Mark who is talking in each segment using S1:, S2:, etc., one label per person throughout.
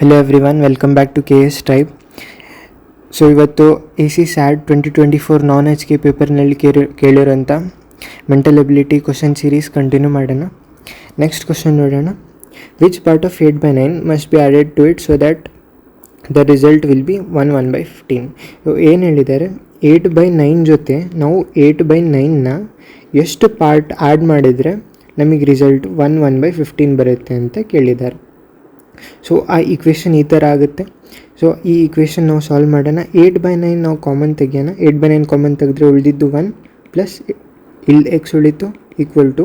S1: Hello everyone welcome back to K S tribe so ಇವತ್ತು A C sad twenty twenty four non H K ಪೇಪರ್ನಲ್ಲಿ ಕೇಳಿ ಕೇಳಿರೋಂಥ mental ability question series continue ಮಾಡೋಣ. Next question ನೋಡೋಣ. Which part of eight by nine must be added to it so that the result will be one one by fifteen ಏನು ಹೇಳಿದ್ದಾರೆ? Eight by nine ಜೊತೆ ನಾವು eight by ನೈನ್ನ ಎಷ್ಟು part add ಮಾಡಿದರೆ ನಮಗೆ result one one by fifteen ಬರುತ್ತೆ ಅಂತ ಕೇಳಿದ್ದಾರೆ. ಸೊ ಆ ಇಕ್ವೇಷನ್ ಈ ಥರ ಆಗುತ್ತೆ. ಸೊ ಈ ಇಕ್ವೇಷನ್ ನಾವು ಸಾಲ್ವ್ ಮಾಡೋಣ. ಏಟ್ ಬೈ ನೈನ್ ನಾವು ಕಾಮನ್ ತೆಗಿಯೋಣ. ಏಟ್ ಬೈ ನೈನ್ ಕಾಮನ್ ತೆಗೆದ್ರೆ ಉಳಿದಿದ್ದು ಒನ್ ಪ್ಲಸ್ ಇಲ್ಲಿ ಎಕ್ಸ್ ಉಳಿತು ಈಕ್ವಲ್ ಟು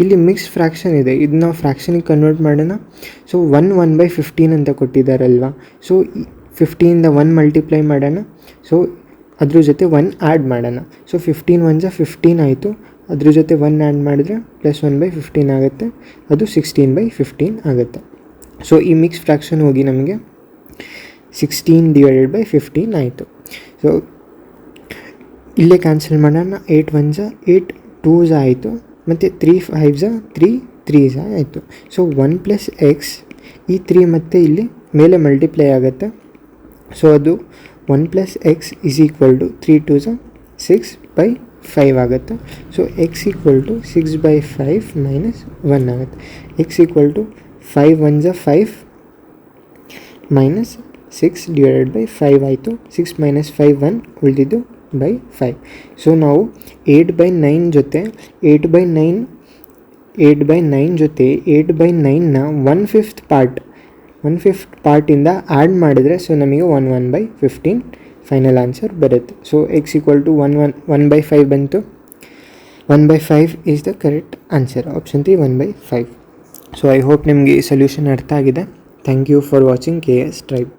S1: ಇಲ್ಲಿ ಮಿಕ್ಸ್ ಫ್ರ್ಯಾಕ್ಷನ್ ಇದೆ. ಇದು ನಾವು ಫ್ರ್ಯಾಕ್ಷನಿಗೆ ಕನ್ವರ್ಟ್ ಮಾಡೋಣ. So one one by fifteen ಅಂತ ಕೊಟ್ಟಿದ್ದಾರಲ್ವಾ? ಸೊ ಫಿಫ್ಟೀನಿಂದ ಒನ್ ಮಲ್ಟಿಪ್ಲೈ ಮಾಡೋಣ. ಸೊ ಅದ್ರ ಜೊತೆ ಒನ್ ಆ್ಯಡ್ ಮಾಡೋಣ. ಸೊ ಫಿಫ್ಟೀನ್ ಒನ್ ಜಾ ಫಿಫ್ಟೀನ್ ಆಯಿತು. ಅದ್ರ ಜೊತೆ ಒನ್ ಆ್ಯಡ್ ಮಾಡಿದ್ರೆ ಪ್ಲಸ್ ಒನ್ ಬೈ ಫಿಫ್ಟೀನ್ ಆಗುತ್ತೆ. ಅದು ಸಿಕ್ಸ್ಟೀನ್ ಬೈ ಫಿಫ್ಟೀನ್ ಆಗುತ್ತೆ. ಸೊ ಈ ಮಿಕ್ಸ್ ಫ್ರ್ಯಾಕ್ಷನ್ ಹೋಗಿ ನಮಗೆ ಸಿಕ್ಸ್ಟೀನ್ ಡಿವೈಡೆಡ್ ಬೈ ಫಿಫ್ಟೀನ್ ಆಯಿತು. ಸೊ ಇಲ್ಲೇ ಕ್ಯಾನ್ಸಲ್ ಮಾಡೋಣ. ಏಯ್ಟ್ ಒನ್ ಝ ಏಯ್ಟ್ ಟೂ ಝ ಆಯಿತು. ಮತ್ತು ತ್ರೀ ಫೈವ್ ಝ ತ್ರೀ ತ್ರೀ ಝ ಆಯಿತು. ಸೊ ಒನ್ ಪ್ಲಸ್ ಎಕ್ಸ್ ಈ ತ್ರೀ ಮತ್ತು ಇಲ್ಲಿ ಮೇಲೆ ಮಲ್ಟಿಪ್ಲೈ ಆಗುತ್ತೆ. ಸೊ ಅದು one plus X is equal to three two ಝ six by five ಆಗುತ್ತೆ. So X equal to six by five minus one ಆಗುತ್ತೆ. X equal to five one ಜ five minus six divided by five ಆಯಿತು. Six minus five one ಉಳಿದಿದ್ದು by five so ನಾವು eight by nine ಜೊತೆ eight by nine eight by nine ಜೊತೆ eight by ನೈನ್ನ one fifth part one fifth ಪಾರ್ಟಿಂದ add ಮಾಡಿದರೆ so ನಮಗೆ one one by fifteen final answer ಬರುತ್ತೆ. So X equal to one one one by five ಬಂತು. One by five is the correct answer option three one by five so I hope ನಿಮಗೆ ಈ solution ಅರ್ಥ ಆಗಿದೆ. Thank you for watching K S tribe